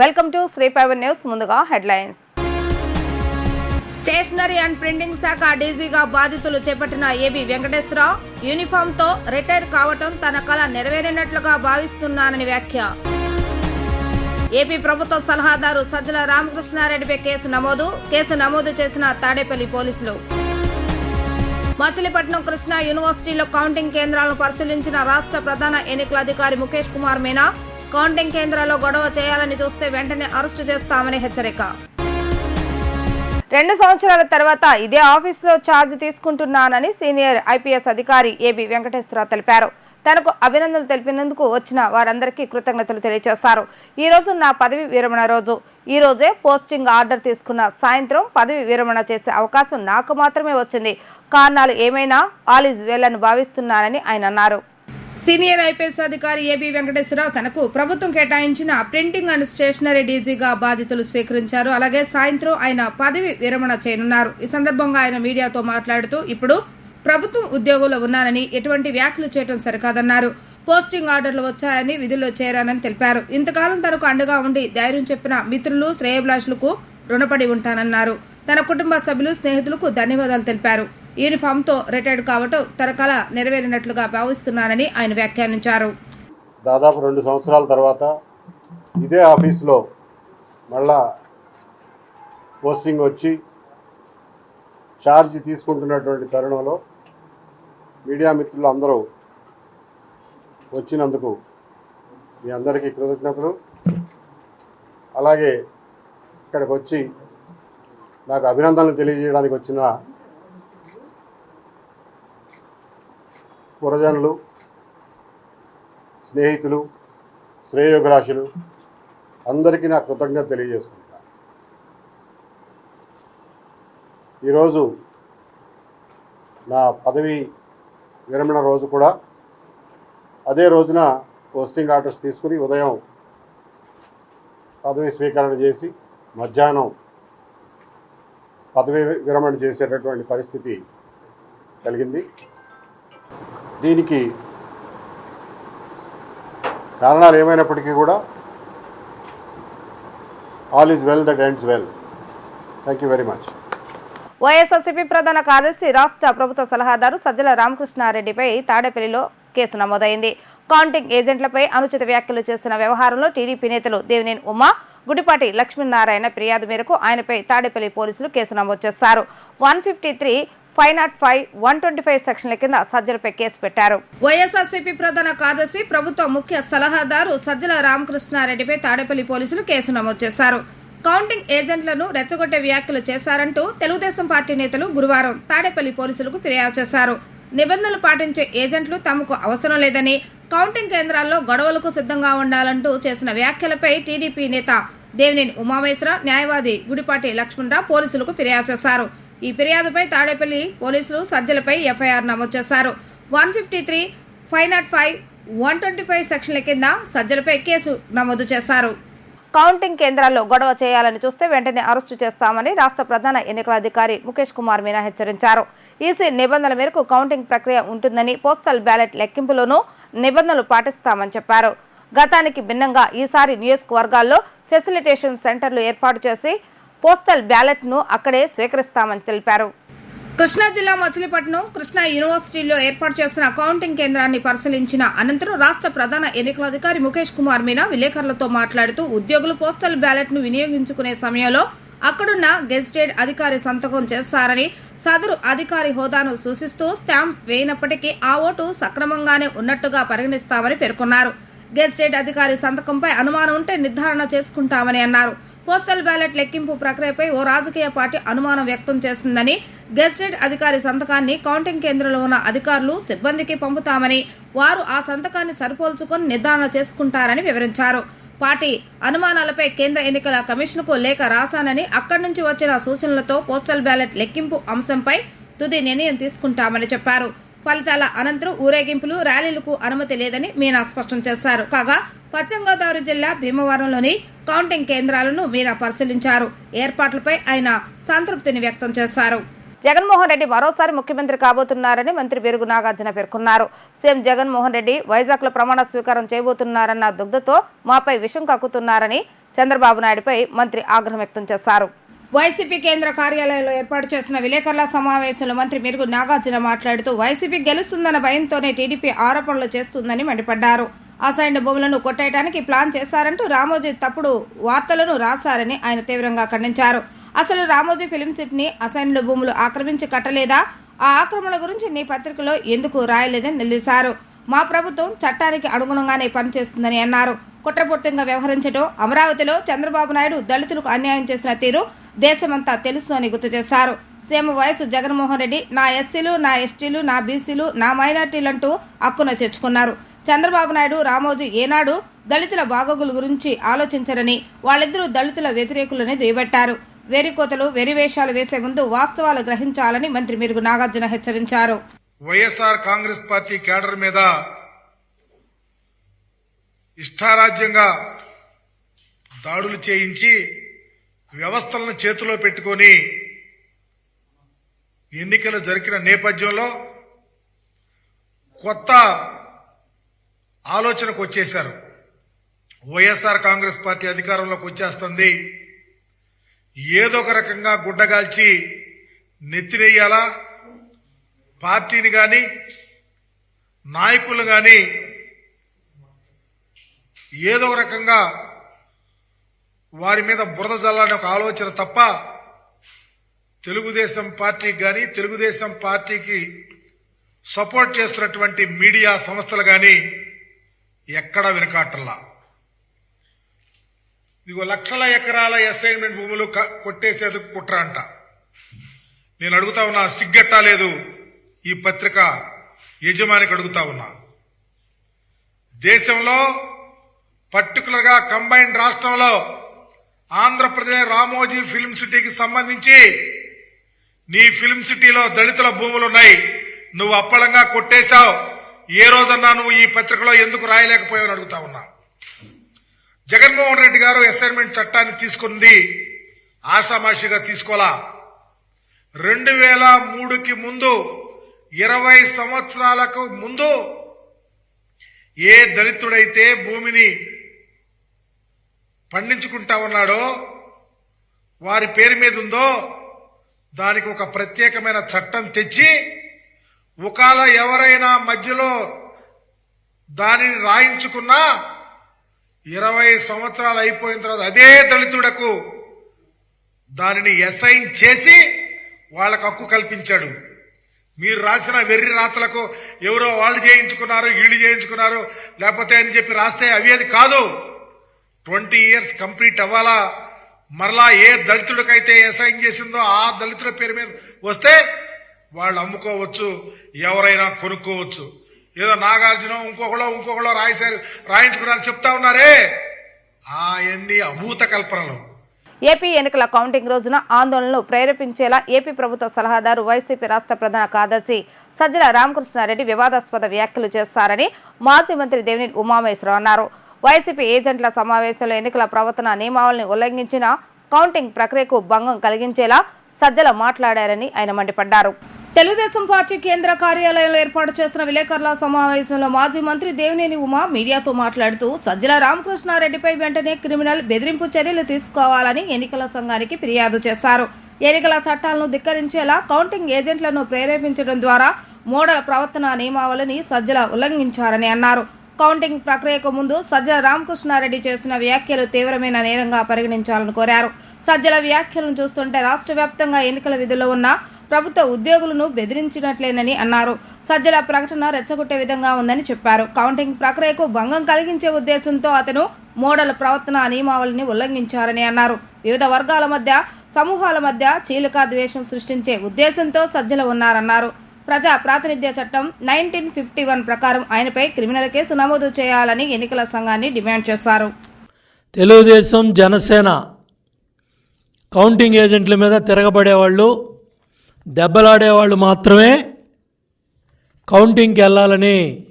Welcome to Shri Pavan news ముందుగా headlines. Stationery and printing శాఖ డీజీగా బాధితులు చేపట్టిన ఏబి వెంకటేశ్వరరావు యూనిఫామ్తో రిటైర్ కావటం తన కళ నెరవేరినట్లుగా భావిస్తున్నానని వ్యాఖ్య. ఏపీ ప్రభుత్వ సలహాదారు సజ్జల రామకృష్ణారెడ్డిపై కేసు నమోదు కేసు నమోదు చేసిన తాడేపల్లి పోలీసులు. మచిలీపట్నం కృష్ణా యూనివర్సిటీలో కౌంటింగ్ కేంద్రాలను పరిశీలించిన రాష్ట్ర ప్రధాన ఎన్నికల అధికారి ముఖేష్ కుమార్ మీనా కౌంటింగ్ కేంద్రాల్లో గొడవ చేయాలని చూస్తే వెంటనే అరెస్టు చేస్తామని హెచ్చరిక. రెండు సంవత్సరాల తర్వాత ఇదే ఆఫీసులో ఛార్జ్ తీసుకుంటున్నానని సీనియర్ ఐపీఎస్ అధికారి ఏబి వెంకటేశ్వరరావు తెలిపారు. తనకు అభినందనలు తెలిపినందుకు వచ్చిన వారందరికీ కృతజ్ఞతలు తెలియజేశారు. ఈ రోజు నా పదవి విరమణ రోజు. ఈ రోజే పోస్టింగ్ ఆర్డర్ తీసుకున్న సాయంత్రం పదవి విరమణ చేసే అవకాశం నాకు మాత్రమే వచ్చింది. కారణాలు ఏమైనా ఆల్ ఈజ్ వెల్ అని భావిస్తున్నానని ఆయన అన్నారు. సీనియర్ ఐపీఎస్ అధికారి ఏబి వెంకటేశ్వరరావు తనకు ప్రభుత్వం కేటాయించిన ప్రింటింగ్ అండ్ స్టేషనరీ డీజీగా బాధితులు స్వీకరించారు. అలాగే సాయంత్రం ఆయన పదవి విరమణ చేయనున్నారు. ఈ సందర్భంగా ఆయన మీడియాతో మాట్లాడుతూ ఇప్పుడు ప్రభుత్వం ఉద్యోగంలో ఉన్నానని ఎటువంటి వ్యాఖ్యలు చేయడం సరికాదన్నారు. పోస్టింగ్ ఆర్డర్లు వచ్చాయని విధుల్లో చేరానని తెలిపారు. ఇంతకాలం తనకు అండగా ఉండి ధైర్యం చెప్పిన మిత్రులు శ్రేయభిలాషులకు రుణపడి ఉంటానన్నారు. తన కుటుంబ సభ్యులు స్నేహితులకు ధన్యవాదాలు తెలిపారు. యూనిఫామ్తో రిటైర్డ్ కావటం తన కళ నెరవేరినట్లుగా భావిస్తున్నానని ఆయన వ్యాఖ్యానించారు. దాదాపు రెండు సంవత్సరాల తర్వాత ఇదే ఆఫీస్లో మళ్ళా పోస్టింగ్ వచ్చి ఛార్జ్ తీసుకుంటున్నటువంటి తరుణంలో మీడియా మిత్రులు అందరూ వచ్చినందుకు మీ అందరికీ కృతజ్ఞతలు. అలాగే ఇక్కడికి వచ్చి నాకు అభినందనలు తెలియజేయడానికి వచ్చిన పురజనులు స్నేహితులు శ్రేయోభిలాషులు అందరికీ నా కృతజ్ఞత తెలియజేసుకుంటా. ఈరోజు నా పదవి విరమణ రోజు కూడా. అదే రోజున పోస్టింగ్ ఆర్డర్స్ తీసుకుని ఉదయం పదవి స్వీకరణ చేసి మధ్యాహ్నం పదవి విరమణ చేసేటటువంటి పరిస్థితి కలిగింది. దీనికి కారణాలు ఏమైనప్పటికీ కూడా all is well that ends well thank you very much YSRCP ప్రధాన కార్యదర్శి రాష్ట్ర ప్రభుత్వ సలహాదారు సజ్జల రామకృష్ణారెడ్డిపై తాడేపల్లిలో కేసు నమోదైంది. కౌంటింగ్ ఏజెంట్లపై అనుచిత వ్యాఖ్యలు చేసిన వ్యవహారంలో టీడీపీ నేతలు దేవినేని ఉమా గుడిపాటి లక్ష్మీనారాయణ ఫిర్యాదు మేరకు ఆయనపై తాడేపల్లి పోలీసులు కేసు నమోదు చేశారు. One fifty three five not five one twenty five సెక్షన్ల కింద సజ్జలపై కేసు పెట్టారు. వైఎస్ఆర్సీపీ ప్రధాన కార్యదర్శి ప్రభుత్వ ముఖ్య సలహాదారు సజ్జల రామకృష్ణారెడ్డిపై తాడేపల్లి పోలీసులు కేసు నమోదు చేశారు. కౌంటింగ్ ఏజెంట్లను రెచ్చగొట్టే వ్యాఖ్యలు చేశారంటూ తెలుగుదేశం పార్టీ నేతలు గురువారం తాడేపల్లి పోలీసులకు ఫిర్యాదు చేశారు. నిబంధనలు పాటించే ఏజెంట్లు తమకు అవసరం లేదని కౌంటింగ్ కేంద్రాల్లో గొడవలకు సిద్ధంగా ఉండాలంటూ చేసిన వ్యాఖ్యలపై టీడీపీ నేత దేవినేని ఉమామేశ్వర న్యాయవాది గుడిపాటి లక్ష్మణరావు పోలీసులకు ఫిర్యాదు చేశారు. ఈ ఫిర్యాదుపై తాడేపల్లి పోలీసులు సజ్జలపై ఎఫ్ఐఆర్ నమోదు చేశారు. One fifty three five not five one twenty five సెక్షన్ల కింద సజ్జలపై కేసు నమోదు చేశారు. కౌంటింగ్ కేంద్రాల్లో గొడవ చేయాలని చూస్తే వెంటనే అరెస్టు చేస్తామని రాష్ట్ర ప్రధాన ఎన్నికల అధికారి ముఖేష్ కుమార్ మీనా హెచ్చరించారు. ఈసీ నిబంధనల మేరకు కౌంటింగ్ ప్రక్రియ ఉంటుందని పోస్టల్ బ్యాలెట్ లెక్కింపులోనూ నిబంధనలు పాటిస్తామని చెప్పారు. గతానికి భిన్నంగా ఈసారి నియోజకవర్గాల్లో ఫెసిలిటేషన్ సెంటర్లు ఏర్పాటు చేసి పోస్టల్ బ్యాలెట్ను అక్కడే స్వీకరిస్తామని తెలిపారు. కృష్ణా జిల్లా మచిలీపట్నం కృష్ణా యూనివర్సిటీలో ఏర్పాటు చేసిన కౌంటింగ్ కేంద్రాన్ని పరిశీలించిన అనంతరం రాష్ట్ర ప్రధాన ఎన్నికల అధికారి ముఖేష్ కుమార్ మీనా విలేకరులతో మాట్లాడుతూ ఉద్యోగులు పోస్టల్ బ్యాలెట్ను వినియోగించుకునే సమయంలో అక్కడున్న గెజిటెడ్ అధికారి సంతకం చేస్తారని సదరు అధికారి హోదాను సూచిస్తూ స్టాంప్ వేయనప్పటికీ ఆ ఓటు సక్రమంగానే ఉన్నట్టుగా పరిగణిస్తామని పేర్కొన్నారు. గెజిటెడ్ అధికారి సంతకంపై అనుమానం ఉంటే నిర్ధారణ చేసుకుంటామని అన్నారు. పోస్టల్ బ్యాలెట్ లెక్కింపు ప్రక్రియపై ఓ రాజకీయ పార్టీ అనుమానం వ్యక్తం చేస్తుందని గెజిటెడ్ అధికారి సంతకాన్ని కౌంటింగ్ కేంద్రంలో ఉన్న అధికారులు సిబ్బందికి పంపుతామని వారు ఆ సంతకాన్ని సరిపోల్చుకొని నిర్ధారణ చేసుకుంటారని వివరించారు. పార్టీ అనుమానాలపై కేంద్ర ఎన్నికల కమిషన్కు లేఖ రాశానని అక్కడి నుంచి వచ్చిన సూచనలతో పోస్టల్ బ్యాలెట్ లెక్కింపు అంశంపై తుది నిర్ణయం తీసుకుంటామని చెప్పారు. ఫలితాల అనంతరం ఊరేగింపులు ర్యాలీలకు అనుమతి లేదని మీనా స్పష్టం చేశారు. కాగా పశ్చిమ గోదావరి జిల్లా భీమవరంలోని కౌంటింగ్ కేంద్రాలను మీనా పరిశీలించారు. ఏర్పాట్లపై ఆయన సంతృప్తిని వ్యక్తం చేశారు. జగన్మోహన్ రెడ్డి మరోసారి ముఖ్యమంత్రి కాబోతున్నారని మంత్రి పెరుగు నాగార్జున పేర్కొన్నారు. సీఎం జగన్మోహన్ రెడ్డి వైజాగ్లో ప్రమాణ స్వీకారం చేయబోతున్నారన్న దుగ్ధతో మాపై విషం కక్కుతున్నారని చంద్రబాబు నాయుడుపై మంత్రి ఆగ్రహం వ్యక్తం చేశారు. వైసీపీ కేంద్ర కార్యాలయంలో ఏర్పాటు చేసిన విలేకరుల సమావేశంలో మంత్రి మెరుగు నాగార్జున మాట్లాడుతూ వైసీపీ గెలుస్తుందన్న భయంతోనే టీడీపీ ఆరోపణలు చేస్తుందని మండిపడ్డారు. అసైన్డ్ భూములను కొట్టేయడానికి ప్లాన్ చేశారంటూ రామోజీ తప్పుడు వార్తలను రాశారని ఆయన తీవ్రంగా ఖండించారు. అసలు రామోజీ ఫిలిం సిటీని అసైన్ల భూములు ఆక్రమించి కట్టలేదా? ఆ ఆక్రమణ గురించి నీ పత్రికలో ఎందుకు రాయలేదని నిలదీశారు. మా ప్రభుత్వం చట్టానికి అనుగుణంగానే పనిచేస్తుందని అన్నారు. కుట్రపూర్తంగా వ్యవహరించడం అమరావతిలో చంద్రబాబు నాయుడు దళితులకు అన్యాయం చేసిన తీరు దేశమంతా తెలుసు అని గుర్తు చేశారు. సీఎం వయసు జగన్మోహన్ రెడ్డి నా ఎస్సీలు నా ఎస్టీలు నా బీసీలు నా మైనార్టీలంటూ హక్కున చేర్చుకున్నారు. చంద్రబాబు నాయుడు రామోజీ ఏనాడు దళితుల బాగోగుల గురించి ఆలోచించరని వాళ్ళిద్దరూ దళితుల వ్యతిరేకులని దుయబట్టారు వెరికోతలు వెరివేషాలు వేసే ముందు వాస్తవాలు గ్రహించాలని మంత్రి మెరుగు నాగార్జున హెచ్చరించారు. వైఎస్ఆర్ కాంగ్రెస్ పార్టీ కేడర్ మీద ఇష్టారాజ్యంగా దాడులు చేయించి వ్యవస్థలను చేతిలో పెట్టుకొని ఎన్నికలు జరిగిన నేపథ్యంలో కొత్త ఆలోచనకు వచ్చేశారు. వైఎస్ఆర్ కాంగ్రెస్ పార్టీ అధికారంలోకి వచ్చేస్తుంది. ఏదో ఒక రకంగా గుడ్డగాల్చి నెత్తిరేయాలా పార్టీని గాని నాయకులు గాని ఏదో ఒక రకంగా వారి మీద బురద జల్లాలని ఒక ఆలోచన తప్ప తెలుగుదేశం పార్టీకి కానీ తెలుగుదేశం పార్టీకి సపోర్ట్ చేస్తున్నటువంటి మీడియా సంస్థలు కానీ ఎక్కడా వెనకాటల్లా. ఇదిగో లక్షల ఎకరాల అసైన్మెంట్ భూములు కొట్టేసేందుకు కుట్ర అంట. నేను అడుగుతా ఉన్నా సిగ్గట్టా లేదు ఈ పత్రిక యజమానికి అడుగుతా ఉన్నా. దేశంలో పర్టికులర్గా కంబైన్డ్ రాష్ట్రంలో ఆంధ్రప్రదేశ్ రామోజీ ఫిల్మ్ సిటీకి సంబంధించి నీ ఫిల్మ్ సిటీలో దళితుల భూములు ఉన్నాయి. నువ్వు అప్పళంగా కొట్టేశావు. ఏ రోజన్నా నువ్వు ఈ పత్రికలో ఎందుకు రాయలేకపోయావని అడుగుతా ఉన్నా. జగన్మోహన్ రెడ్డి గారు అసైన్మెంట్ చట్టాన్ని తీసుకుంది. ఆషామాషిగా తీసుకోలా రెండు వేల మూడుకి ముందు ఇరవై సంవత్సరాలకు ముందు ఏ దళితుడైతే భూమిని పండించుకుంటా ఉన్నాడో వారి పేరు మీద ఉందో దానికి ఒక ప్రత్యేకమైన చట్టం తెచ్చి ఒకవేళ ఎవరైనా మధ్యలో దానిని రాయించుకున్నా ఇరవై సంవత్సరాలు అయిపోయిన తర్వాత అదే దళితుడకు దానిని అసైన్ చేసి వాళ్ళకు హక్కు కల్పించాడు. మీరు రాసిన వెర్రి రాతలకు ఎవరో వాళ్ళు చేయించుకున్నారు వీళ్ళు చేయించుకున్నారు లేకపోతే అని చెప్పి రాస్తే అవి అది కాదు. ట్వంటీ ఇయర్స్ కంప్లీట్ అవ్వాలా? మరలా ఏ దళితుడికైతే అసైన్ చేసిందో ఆ దళితుల పేరు మీద వస్తే వాళ్ళు అమ్ముకోవచ్చు ఎవరైనా కొనుక్కోవచ్చు. ఏదో నాగార్జున ఇంకొకళ్ళో ఇంకొకళ్ళో రాయిసారు రాయించుకున్నారని చెప్తా ఉన్నారే. ఆ ఎన్ని అభూత కల్పనలు. ఏపీ ఎన్నికల కౌంటింగ్ రోజున ఆందోళనలు ప్రేరేపించేలా ఏపీ ప్రభుత్వ సలహాదారు వైసీపీ రాష్ట్ర ప్రధాన కార్యదర్శి సజ్జల రామకృష్ణారెడ్డి వివాదాస్పద వ్యాఖ్యలు చేస్తారని మాజీ మంత్రి దేవినేని ఉమామేశ్వరరావు అన్నారు. వైసీపీ ఏజెంట్ల సమావేశంలో ఎన్నికల ప్రవర్తన నియమావళిని ఉల్లంఘించిన కౌంటింగ్ ప్రక్రియకు భంగం కలిగించేలా సజ్జల మాట్లాడారని ఆయన మండిపడ్డారు. తెలుగుదేశం పార్టీ కేంద్ర కార్యాలయంలో ఏర్పాటు చేసిన విలేకరుల సమావేశంలో మాజీ మంత్రి దేవినేని ఉమా మీడియాతో మాట్లాడుతూ సజ్జల రామకృష్ణారెడ్డిపై వెంటనే క్రిమినల్ బెదిరింపు చర్యలు తీసుకోవాలని ఎన్నికల సంఘానికి ఫిర్యాదు చేశారు. ఎన్నికల చట్టాలను ధిక్కరించేలా కౌంటింగ్ ఏజెంట్లను ప్రేరేపించడం ద్వారా మోడల్ ప్రవర్తన నియమావళిని సజ్జల ఉల్లంఘించారని అన్నారు. కౌంటింగ్ ప్రక్రియకు ముందు సజ్జల రామకృష్ణారెడ్డి చేసిన వ్యాఖ్యలు తీవ్రమైన నేరంగా పరిగణించాలని కోరారు. సజ్జల వ్యాఖ్యలను చూస్తుంటే రాష్ట్ర వ్యాప్తంగా ఎన్నికల విధుల్లో ఉన్న ప్రభుత్వ ఉద్యోగులను బెదిరించినట్లేనని అన్నారు. సజ్జల ప్రకటన రెచ్చగొట్టే విధంగా ఉందని చెప్పారు. కౌంటింగ్ ప్రక్రియకు భంగం కలిగించే ఉద్దేశంతో అతను మోడల్ ప్రవర్తన నియమావళిని ఉల్లంఘించారని అన్నారు. వివిధ వర్గాల మధ్య సమూహాల మధ్య చీలికా ద్వేషం సృష్టించే ఉద్దేశంతో సజ్జల ఉన్నారన్నారు. ప్రజా ప్రాతినిధ్య చట్టం నైన్టీన్ ఫిఫ్టీ వన్ ప్రకారం ఆయనపై క్రిమినల్ కేసు నమోదు చేయాలని ఎన్నికల సంఘాన్ని డిమాండ్ చేశారు. తెలుగుదేశం జనసేన కౌంటింగ్ ఏజెంట్ల మీద తిరగబడేవాళ్ళు దెబ్బలాడేవాళ్ళు మాత్రమే కౌంటింగ్కి వెళ్ళాలని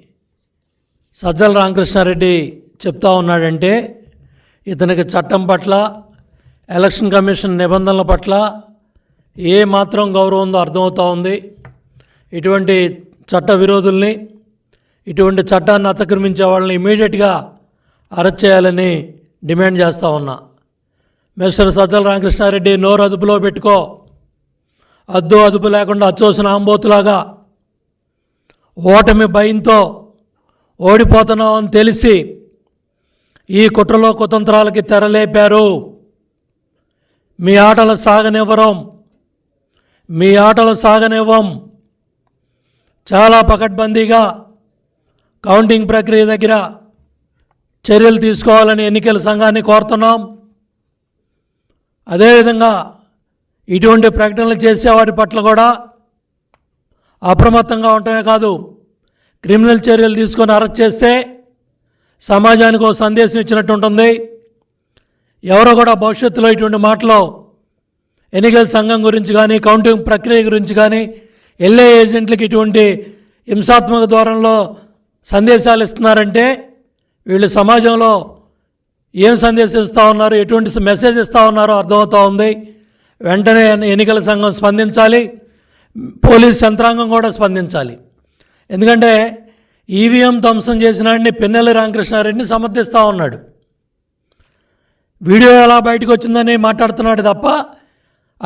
సజ్జల రామకృష్ణారెడ్డి చెప్తా ఉన్నాడంటే ఇతనికి చట్టం పట్ల ఎలక్షన్ కమిషన్ నిబంధనల పట్ల ఏ మాత్రం గౌరవం ఉందో అర్థమవుతూ ఉంది. ఇటువంటి చట్ట విరోధుల్ని ఇటువంటి చట్టాన్ని అతిక్రమించే వాళ్ళని ఇమీడియట్గా అరెస్ట్ చేయాలని డిమాండ్ చేస్తూ ఉన్నా. మిస్టర్ సజ్జల రామకృష్ణారెడ్డి నోరు అదుపులో పెట్టుకో. అద్దు అదుపు లేకుండా అచ్చోసిన ఆంబోతులాగా ఓటమి భయంతో ఓడిపోతున్నాం అని తెలిసి ఈ కుట్రలో కుతంత్రాలకి తెరలేపారు. మీ ఆటలు సాగనివ్వరం. మీ ఆటలు సాగనివ్వం. చాలా పకడ్బందీగా కౌంటింగ్ ప్రక్రియ దగ్గర చర్యలు తీసుకోవాలని ఎన్నికల సంఘాన్ని కోరుతున్నాం. అదేవిధంగా ఇటువంటి ప్రకటనలు చేసే వారి పట్ల కూడా అప్రమత్తంగా ఉండటమే కాదు క్రిమినల్ చర్యలు తీసుకొని అరెస్ట్ చేస్తే సమాజానికి ఒక సందేశం ఇచ్చినట్టు ఉంటుంది. ఎవరో కూడా భవిష్యత్తులో ఇటువంటి మాటలు ఎన్నికల సంఘం గురించి కానీ కౌంటింగ్ ప్రక్రియ గురించి కానీ ఎల్ఏ ఏజెంట్లకి ఇటువంటి హింసాత్మక ధోరణిలో సందేశాలు ఇస్తున్నారంటే వీళ్ళు సమాజంలో ఏం సందేశం ఇస్తూ ఉన్నారు ఎటువంటి మెసేజ్ ఇస్తూ ఉన్నారో అర్థమవుతూ ఉంది. వెంటనే ఎన్నికల సంఘం స్పందించాలి పోలీస్ యంత్రాంగం కూడా స్పందించాలి. ఎందుకంటే ఈవీఎం ధ్వంసం చేసినాడిని పిన్నెల్లి రామకృష్ణారెడ్డిని సమర్థిస్తూ ఉన్నాడు. వీడియో ఎలా బయటకు వచ్చిందని మాట్లాడుతున్నాడు తప్ప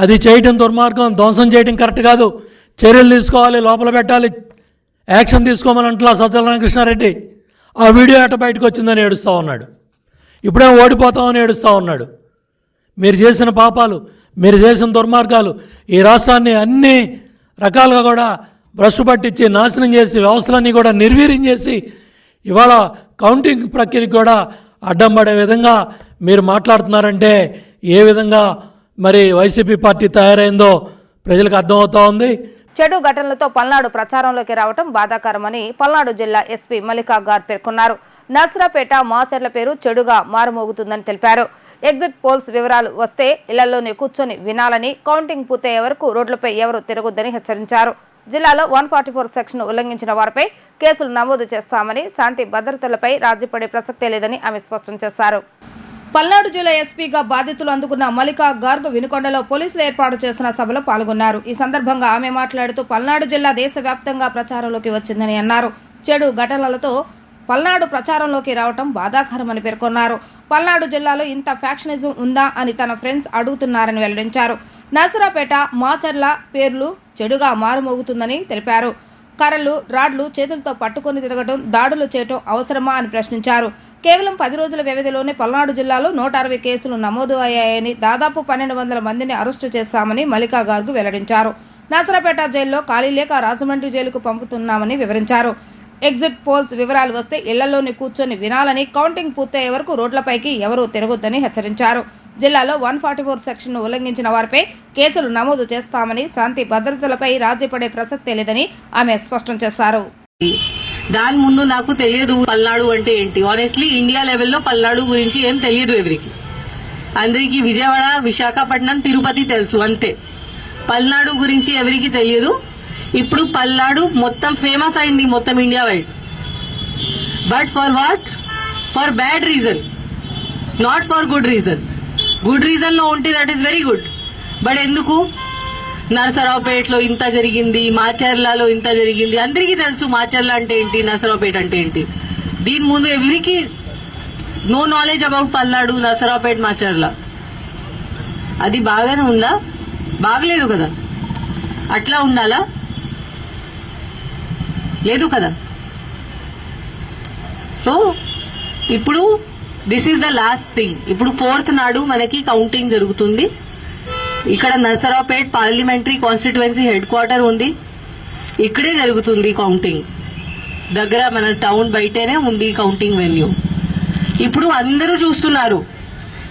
అది చేయటం దుర్మార్గం ధ్వంసం చేయటం కరెక్ట్ కాదు. చర్యలు తీసుకోవాలి లోపల పెట్టాలి యాక్షన్ తీసుకోమని అంటలా సజ్జల రామకృష్ణారెడ్డి. ఆ వీడియో ఎట బయటకు వచ్చిందని ఏడుస్తూ ఉన్నాడు. ఇప్పుడే ఓడిపోతామని ఏడుస్తూ ఉన్నాడు. మీరు చేసిన పాపాలు మీరు చేసిన దుర్మార్గాలు ఈ రాష్ట్రాన్ని అన్ని రకాలుగా కూడా భ్రష్టు పట్టించి నాశనం చేసి వ్యవస్థలన్నీ కూడా నిర్వీర్యం చేసి ఇవాళ కౌంటింగ్ ప్రక్రియకి కూడా అడ్డం పడే విధంగా మీరు మాట్లాడుతున్నారంటే ఏ విధంగా మరి వైసీపీ పార్టీ తయారైందో ప్రజలకు అర్థమవుతా ఉంది. చెడు ఘటనలతో పల్నాడు ప్రచారంలోకి రావటం బాధాకరమని పల్నాడు జిల్లా ఎస్పీ మల్లికా గార్ పేర్కొన్నారు. నర్సరాపేట మాచర్ల పేరు చెడుగా మారుమోగుతుందని తెలిపారు. ఎగ్జిట్ పోల్స్ వివరాలు వస్తే ఇళ్ళలోనే కూర్చొని వినాలని కౌంటింగ్ పూర్తయ్యే వరకు రోడ్లపై ఎవరు తిరగొద్దని హెచ్చరించారు. జిల్లాలో వన్ ఫార్టీ ఫోర్ సెక్షన్ ఉల్లంఘించిన వారిపై కేసులు నమోదు చేస్తామని శాంతి భద్రతలపై రాజీపడే ప్రసక్తే లేదని ఆమె స్పష్టం చేశారు. పల్నాడు జిల్లా ఎస్పీగా బాధితులు అందుకున్న మల్లికా గార్గ్ వినుకొండలో పోలీసులు ఏర్పాటు చేసిన సభలో పాల్గొన్నారు. ఈ సందర్భంగా ఆమె మాట్లాడుతూ పల్నాడు జిల్లా దేశవ్యాప్తంగా ప్రచారంలోకి వచ్చిందని అన్నారు. చెడు ఘటనలతో పల్నాడు ప్రచారంలోకి రావటం బాధాకరమని పేర్కొన్నారు. పల్నాడు జిల్లాలో ఇంత ఫ్యాక్షనిజం ఉందా అని తన ఫ్రెండ్స్ అడుగుతున్నారని వెల్లడించారు. నరసరాపేట మాచర్ల పేర్లు చెడుగా మారుమోగుతుందని తెలిపారు. కర్రలు రాడ్లు చేతులతో పట్టుకొని తిరగడం దాడులు చేయటం అవసరమా అని ప్రశ్నించారు. కేవలం పది రోజుల వ్యవధిలోనే పల్నాడు జిల్లాలో నూట అరవై కేసులు నమోదు అయ్యాయని దాదాపు పన్నెండు వందల మందిని అరెస్టు చేశామని మల్లికా గార్గు వెల్లడించారు. నరసరాపేట జైల్లో ఖాళీ లేక రాజమండ్రి జైలుకు పంపుతున్నామని వివరించారు. ఎగ్జిట్ పోల్స్ వివరాలు వస్తే ఇళ్ళలోనే కూర్చొని వినాలని కౌంటింగ్ పూర్తయ్యే వరకు రోడ్లపైకి ఎవరూ తిరగొద్దని హెచ్చరించారు. జిల్లాలో వన్ ఫార్టీ ఫోర్ సెక్షన్ ఉల్లంఘించిన వారిపై కేసులు నమోదు చేస్తామని శాంతి భద్రతలపై రాజీపడే ప్రసక్తే లేదని ఆమె స్పష్టం చేశారు. దాని ముందు నాకు తెలియదు పల్నాడు అంటే ఏంటి. ఆనెస్ట్లీ ఇండియా లెవెల్లో పల్నాడు గురించి ఏం తెలియదు ఎవరికి. అందరికి విజయవాడ విశాఖపట్నం తిరుపతి తెలుసు అంతే. పల్నాడు గురించి ఎవరికి తెలియదు? ఇప్పుడు పల్నాడు మొత్తం ఫేమస్ అయింది మొత్తం India wide but for what for bad reason not for good reason good రీజన్లో ఉంటే that is very good but ఎందుకు? నరసరావుపేటలో ఇంత జరిగింది మాచర్లలో ఇంత జరిగింది. అందరికీ తెలుసు మాచర్ల అంటే ఏంటి నరసరావుపేట అంటే ఏంటి. దీని ముందు ఎవరికి no knowledge about Palnadu Narasaraopet Macherla. అది బాగానే ఉందా? బాగలేదు కదా. అట్లా ఉండాలా? లేదు కదా. సో ఇప్పుడు this is the last thing ఇప్పుడు ఫోర్త్ నాడు మనకి కౌంటింగ్ జరుగుతుంది. ఇక్కడ Narasaraopet parliamentary constituency headquarter ఉంది. ఇక్కడే జరుగుతుంది కౌంటింగ్ దగ్గర మన టౌన్ బయటనే ఉంది కౌంటింగ్ వెన్యూ ఇప్పుడు అందరూ చూస్తున్నారు.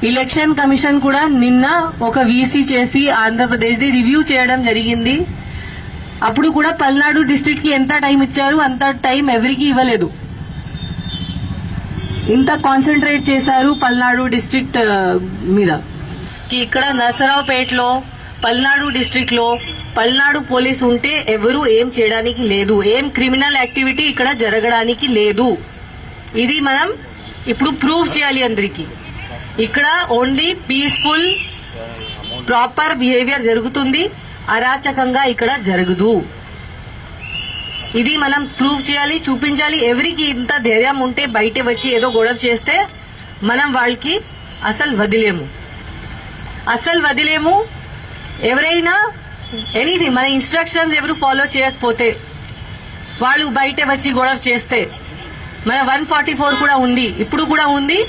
ఎలక్షన్ కమిషన్ కూడా నిన్న ఒక వీసీ చేసి ఆంధ్రప్రదేశ్ది రివ్యూ చేయడం జరిగింది. అప్పుడు కూడా పల్నాడు డిస్ట్రిక్ట్కి ఎంత టైం ఇచ్చారు అంత టైం ఎవరికి ఇవ్వలేదు. ఇంత కాన్సన్ట్రేట్ చేశారు పల్నాడు డిస్ట్రిక్ట్ మీద. కి ఇక్కడ నరసరావుపేటలో పల్నాడు డిస్ట్రిక్ట్లో పల్నాడు పోలీస్ ఉంటే ఎవరు ఏం చేయడానికి లేదు. ఏం క్రిమినల్ యాక్టివిటీ ఇక్కడ జరగడానికి లేదు. ఇది మనం ఇప్పుడు ప్రూఫ్ చేయాలి అందరికి. ఇక్కడ ఓన్లీ పీస్ఫుల్ ప్రాపర్ బిహేవియర్ జరుగుతుంది. అరాచకంగా ఇక్కడ జరగదు. ఇది మనం ప్రూవ్ చేయాలి చూపించాలి. ఎవరికి ఇంత ధైర్యం ఉంటే బయట వచ్చి ఏదో గొడవ చేస్తే మనం వాళ్ళకి అసలు వదిలేము. అసలు వదిలేము. ఎవరైనా ఎనీథింగ్ మన ఇన్స్ట్రక్షన్స్ ఎవరు ఫాలో చేయకపోతే వాళ్ళు బయట వచ్చి గొడవ చేస్తే మన వన్ ఫార్టీ ఫోర్ కూడా ఉంది ఇప్పుడు కూడా ఉంది.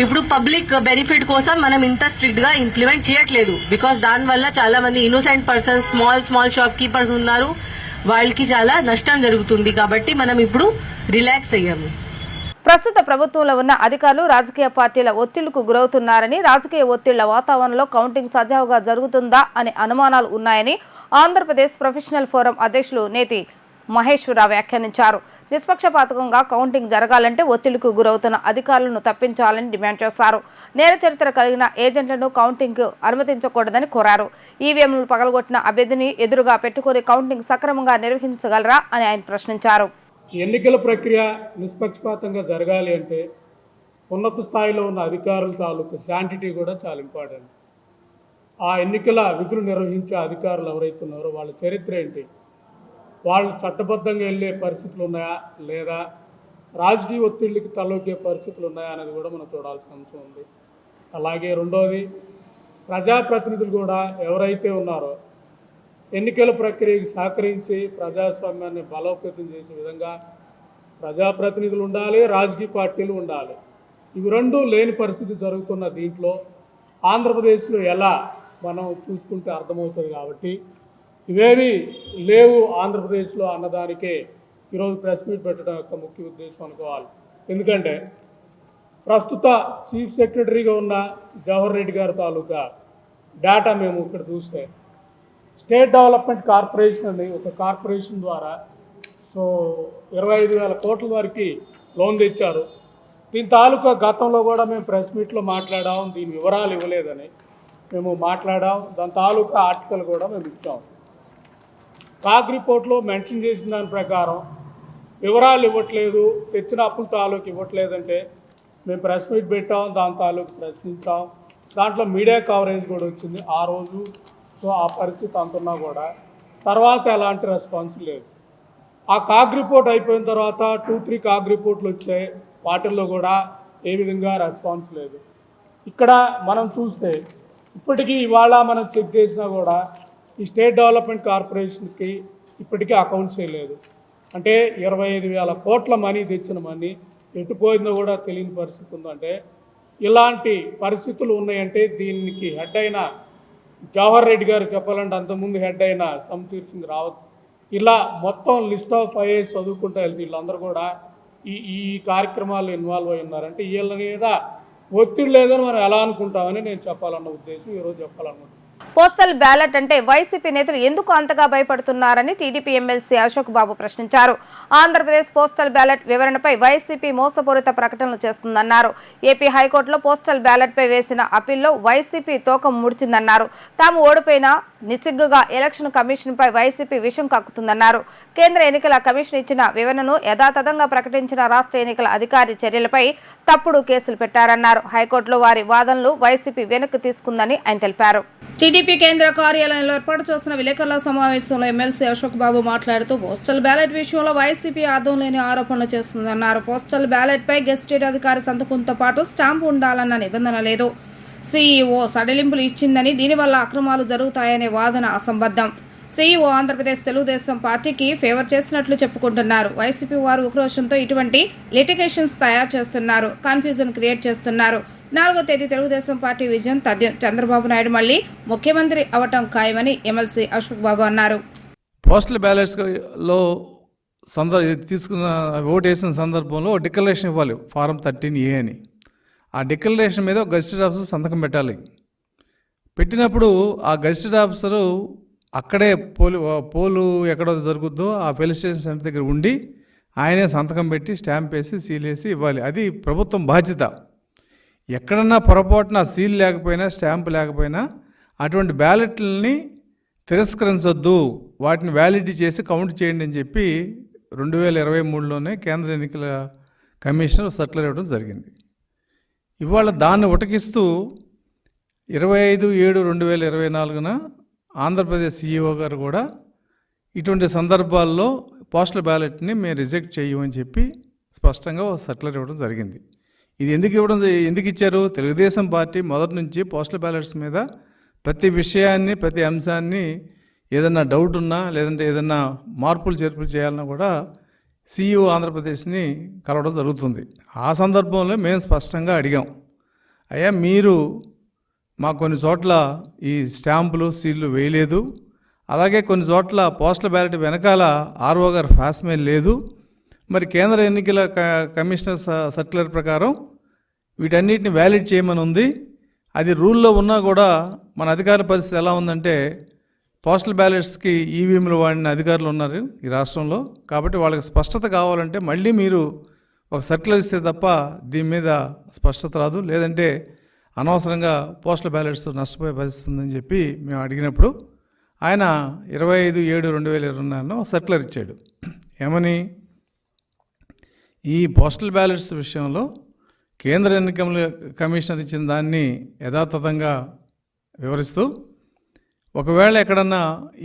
ఇప్పుడు పబ్లిక్ బెనిఫిట్ కోసం మనం ఇంత స్ట్రిక్ట్గా ఇంప్లిమెంట్ చేయట్లేదు. బికాస్ దానివల్ల చాలా మంది innocent persons small small shopkeepers ఉన్నారు. వాళ్ళకి చాలా నష్టం జరుగుతుంది. కాబట్టి మనం ఇప్పుడు రిలాక్స్ అయ్యాము. ప్రస్తుత ప్రభుత్వంలో ఉన్న అధికారులు రాజకీయ పార్టీల ఒత్తిళ్ళకు గురవుతున్నారని రాజకీయ ఒత్తిళ్ళ వాతావరణంలో కౌంటింగ్ సజావుగా జరుగుతుందా అనే అనుమానాలు ఉన్నాయని ఆంధ్రప్రదేశ్ ప్రొఫెషనల్ ఫోరం అధ్యక్షులు నేతి మహేశ్వరరావు వ్యాఖ్యానించారు. నిష్పక్షపాతకంగా కౌంటింగ్ జరగాలంటే ఒత్తిడికి గురవుతున్న అధికారులను తప్పించాలని డిమాండ్ చేశారు. నేర చరిత్ర కలిగిన ఏజెంట్లను కౌంటింగ్ అనుమతించకూడదని కోరారు. ఈవీఎంలు పగలగొట్టిన అభ్యర్థిని ఎదురుగా పెట్టుకుని కౌంటింగ్ సక్రమంగా నిర్వహించగలరా అని ఆయన ప్రశ్నించారు. ఎన్నికల ప్రక్రియ నిష్పక్షపాతంగా జరగాలి అంటే ఉన్నత స్థాయిలో ఉన్న అధికారుల తాలూకు శాంటిటీ కూడా చాలా ఇంపార్టెంట్. ఆ ఎన్నికల విధులు నిర్వహించే అధికారులు ఎవరైతున్నారో వాళ్ళ చరిత్ర ఏంటి? వాళ్ళు చట్టబద్ధంగా వెళ్ళే పరిస్థితులు ఉన్నాయా? లేదా రాజకీయ ఒత్తిళ్ళకి తలొగ్గే పరిస్థితులు ఉన్నాయా అనేది కూడా మనం చూడాల్సిన అంశం ఉంది. అలాగే రెండవది ప్రజాప్రతినిధులు కూడా ఎవరైతే ఉన్నారో ఎన్నికల ప్రక్రియకి సహకరించి ప్రజాస్వామ్యాన్ని బలోపేతం చేసే విధంగా ప్రజాప్రతినిధులు ఉండాలి రాజకీయ పార్టీలు ఉండాలి. ఇవి రెండు లేని పరిస్థితి జరుగుతున్న దీంట్లో ఆంధ్రప్రదేశ్లో ఎలా మనం చూసుకుంటే అర్థమవుతుంది కాబట్టి ఇవేవి లేవు ఆంధ్రప్రదేశ్లో అన్నదానికే. ఈరోజు ప్రెస్ మీట్ పెట్టడం యొక్క ముఖ్య ఉద్దేశం అనుకోవాలి. ఎందుకంటే ప్రస్తుత చీఫ్ సెక్రటరీగా ఉన్న జవహర్ రెడ్డి గారి తాలూకా డేటా మేము ఇక్కడ చూస్తే స్టేట్ డెవలప్మెంట్ కార్పొరేషన్ అని ఒక కార్పొరేషన్ ద్వారా సో ఇరవై ఐదు వేల కోట్ల వరకు లోన్ తెచ్చారు. దీని తాలూకా గతంలో కూడా మేము ప్రెస్ మీట్లో మాట్లాడాం దీని వివరాలు ఇవ్వలేదని మేము మాట్లాడాం. దాని తాలూకా ఆర్టికల్ కూడా మేము ఇచ్చాము కాగ్ రిపోర్ట్లో మెన్షన్ చేసిన దాని ప్రకారం వివరాలు ఇవ్వట్లేదు తెచ్చిన అప్పుల తాలూకు ఇవ్వట్లేదంటే మేము ప్రెస్ మీట్ పెట్టాం దాని తాలూకు ప్రశ్నించాం. దాంట్లో మీడియా కవరేజ్ కూడా వచ్చింది ఆ రోజు. సో ఆ పరిస్థితి అంతున్నా కూడా తర్వాత ఎలాంటి రెస్పాన్స్ లేదు. ఆ కాగ్ రిపోర్ట్ అయిపోయిన తర్వాత టూ త్రీ కాగ్ రిపోర్ట్లు వచ్చాయి. వాటిల్లో కూడా ఏ విధంగా రెస్పాన్స్ లేదు. ఇక్కడ మనం చూస్తే ఇప్పటికీ ఇవాళ మనం చెక్ చేసినా కూడా ఈ స్టేట్ డెవలప్మెంట్ కార్పొరేషన్కి ఇప్పటికీ అకౌంట్స్ లేదు. అంటే ఇరవై ఐదు వేల కోట్ల మనీ తెచ్చిన మనీ ఎట్టుపోయిందో కూడా తెలియని పరిస్థితి ఉందంటే ఇలాంటి పరిస్థితులు ఉన్నాయంటే దీనికి హెడ్ అయిన జవహర్ రెడ్డి గారు చెప్పాలంటే అంతకుముందు హెడ్ అయిన సంశీర్ సింగ్ రావత్ ఇలా మొత్తం లిస్ట్ ఆఫ్ ఐఏఎస్ చదువుకుంటూ వెళ్తే వీళ్ళందరూ కూడా ఈ ఈ కార్యక్రమాల్లో ఇన్వాల్వ్ అయి ఉన్నారంటే వీళ్ళ మీద ఒత్తిడి లేదని మనం ఎలా అనుకుంటామని నేను చెప్పాలన్న ఉద్దేశం ఈరోజు చెప్పాలనుకుంటున్నాను. పోస్టల్ బ్యాలెట్ అంటే వైసీపీ నేతలు ఎందుకు అంతగా భయపడుతున్నారని టీడీపీ ఎమ్మెల్సీ అశోక్ బాబు ప్రశ్నించారు. ఆంధ్రప్రదేశ్ పోస్టల్ బ్యాలెట్ వివరణపై వైసీపీ మోసపూరిత ప్రకటనలు చేస్తుందన్నారు. ఏపీ హైకోర్టులో పోస్టల్ బ్యాలెట్ పై వేసిన అప్పీల్లో వైసీపీ తోకం ముడిచిందన్నారు. తాము ఓడిపోయినా నిస్సిగ్గుగా ఎలక్షన్ కమిషన్ పై వైసీపీ విషం కక్కుతుందన్నారు. కేంద్ర ఎన్నికల కమిషన్ ఇచ్చిన వివరణను యథాతథంగా ప్రకటించిన రాష్ట్ర ఎన్నికల అధికారి చర్యలపై తప్పుడు కేసులు పెట్టారన్నారు. హైకోర్టులో వారి వాదనలు వైసీపీ వెనక్కి తీసుకుందని ఆయన తెలిపారు. టీడీపీ కేంద్ర కార్యాలయంలో ఏర్పాటు చేస్తున్న విలేకరుల సమావేశంలో ఎమ్మెల్సీ అశోక్ బాబు మాట్లాడుతూ పోస్టల్ బ్యాలెట్ విషయంలో వైసీపీ ఆర్థం లేని ఆరోపణలు చేస్తుందన్నారు. పోస్టల్ బ్యాలెట్ పై గెస్టెడ్ అధికారి సంతకంతో పాటు స్టాంపు ఉండాలన్న నిబంధన లేదు. సీఈఓ సడలింపులు ఇచ్చిందని దీనివల్ల అక్రమాలు జరుగుతాయనే వాదన అసంబద్ధం. సీఈఓ ఆంధ్రప్రదేశ్ తెలుగుదేశం పార్టీకి ఫేవర్ చేసినట్లు చెప్పుకుంటున్నారు. వైసీపీ వారు ఉక్రోషంతో ఇటువంటి లిటిగేషన్స్ తయారు చేస్తున్నారు కన్ఫ్యూజన్ క్రియేట్ చేస్తున్నారు. నాలుగో తేదీ తెలుగుదేశం పార్టీ విజయం తథ్యం చంద్రబాబు నాయుడు మళ్ళీ ముఖ్యమంత్రి అవటం ఖాయమని ఎమ్మెల్సీ అశోక్ బాబు అన్నారు. పోస్టల్ బ్యాలెట్స్లో సందర్ తీసుకున్న ఓటు వేసిన సందర్భంలో డిక్లరేషన్ ఇవ్వాలి ఫారం థర్టీన్ ఏ అని. ఆ డిక్లరేషన్ మీద గజిస్టర్ ఆఫీసర్ సంతకం పెట్టాలి. పెట్టినప్పుడు ఆ గజిస్టర్ ఆఫీసరు అక్కడే పోలు పోలు ఎక్కడ జరుగుద్దో ఆ పోలీస్ స్టేషన్ సెంటర్ దగ్గర ఉండి ఆయనే సంతకం పెట్టి స్టాంప్ వేసి సీల్ వేసి ఇవ్వాలి. అది ప్రభుత్వం బాధ్యత. ఎక్కడన్నా పొరపాటున సీల్ లేకపోయినా స్టాంప్ లేకపోయినా అటువంటి బ్యాలెట్లని తిరస్కరించొద్దు. వాటిని వ్యాలిడిటీ చేసి కౌంట్ చేయండి అని చెప్పి రెండు వేల ఇరవై మూడులోనే కేంద్ర ఎన్నికల కమిషనర్ సర్కులర్ ఇవ్వడం జరిగింది. ఇవాళ దాన్ని ఉటకిస్తూ ఇరవై ఐదు ఏడు రెండు వేల ఇరవై నాలుగున ఆంధ్రప్రదేశ్ సీఈఓ గారు కూడా ఇటువంటి సందర్భాల్లో పోస్టల్ బ్యాలెట్ని మేము రిజెక్ట్ చేయమని చెప్పి స్పష్టంగా ఒక సర్క్యులర్ ఇవ్వడం జరిగింది. ఇది ఎందుకు ఇవ్వడం ఎందుకు ఇచ్చారు? తెలుగుదేశం పార్టీ మొదటి నుంచి పోస్టల్ బ్యాలెట్స్ మీద ప్రతి విషయాన్ని ప్రతి అంశాన్ని ఏదన్నా డౌట్ ఉన్నా లేదంటే ఏదన్నా మార్పులు చేర్పులు చేయాలన్నా కూడా సీఈఓ ఆంధ్రప్రదేశ్ని కలవడం జరుగుతుంది. ఆ సందర్భంలో మేము స్పష్టంగా అడిగాం. అయ్యా మీరు మాకు కొన్ని చోట్ల ఈ స్టాంపులు సీళ్ళు వేయలేదు. అలాగే కొన్ని చోట్ల పోస్టల్ బ్యాలెట్ వెనకాల ఆర్ఓ గారు ఫాస్మెయిల్ లేదు. మరి కేంద్ర ఎన్నికల క- కమిషనర్ స- సర్క్యులర్ ప్రకారం వీటన్నిటిని వ్యాలిడ్ చేయమని ఉంది. అది రూల్లో ఉన్నా కూడా మన అధికార పరిస్థితి ఎలా ఉందంటే పోస్టల్ బ్యాలెట్స్కి ఈవీఎంలు వాడిన అధికారులు ఉన్నారు ఈ రాష్ట్రంలో. కాబట్టి వాళ్ళకి స్పష్టత కావాలంటే మళ్ళీ మీరు ఒక సర్క్యులర్ ఇస్తే తప్ప దీని మీద స్పష్టత రాదు. లేదంటే అనవసరంగా పోస్టల్ బ్యాలెట్స్ నష్టపోయే పరిస్థితి ఉందని చెప్పి మేము అడిగినప్పుడు ఆయన ఇరవై ఐదు ఏడు రెండు వేల ఇరవై నాలుగులో సర్క్యులర్ ఇచ్చాడు. ఏమని? ఈ పోస్టల్ బ్యాలెట్స్ విషయంలో కేంద్ర ఎన్నికల కమిషనర్ ఇచ్చిన దాన్ని యథాతథంగా వివరిస్తూ ఒకవేళ ఎక్కడన్నా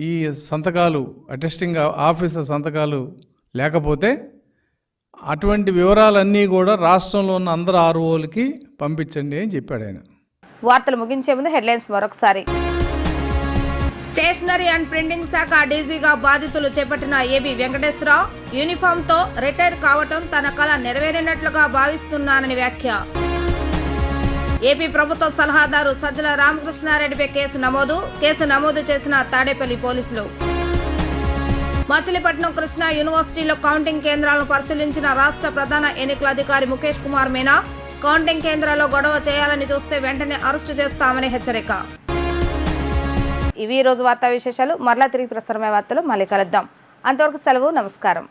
ఈ సంతకాలు అటెస్టింగ్ ఆఫీసర్ సంతకాలు లేకపోతే అటువంటి వివరాలన్నీ కూడా రాష్ట్రంలో ఉన్న అందరు ఆర్ఓలకి పంపించండి అని చెప్పాడు ఆయన. వార్తలు ముగించే ముందు హెడ్లైన్స్ మరొకసారి. స్టేషనరీ అండ్ ప్రింటింగ్ శాఖ డీజీగా బాధితులు చేపట్టిన ఏబి వెంకటేశ్వరరావు యూనిఫామ్తో రిటైర్ కావటం తన కళ నెరవేరినట్లుగా భావిస్తున్నానని వ్యాఖ్య. ఏపీ ప్రభుత్వ సలహాదారు సజ్జల రామకృష్ణారెడ్డిపై కేసు నమోదు కేసు నమోదు చేసిన తాడేపల్లి పోలీసులు. మచిలీపట్నం కృష్ణా యూనివర్సిటీలో కౌంటింగ్ కేంద్రాలను పరిశీలించిన రాష్ట్ర ప్రధాన ఎన్నికల అధికారి ముఖేష్ కుమార్ మీనా కౌంటింగ్ కేంద్రాల్లో గొడవ చేయాలని చూస్తే వెంటనే అరెస్టు చేస్తామని హెచ్చరిక. ఇవి ఈ రోజు వార్తా విశేషాలు. మరలా తిరిగి ప్రసారమయ్యే వార్తలు మళ్ళీ కలుద్దాం. అంతవరకు సెలవు నమస్కారం.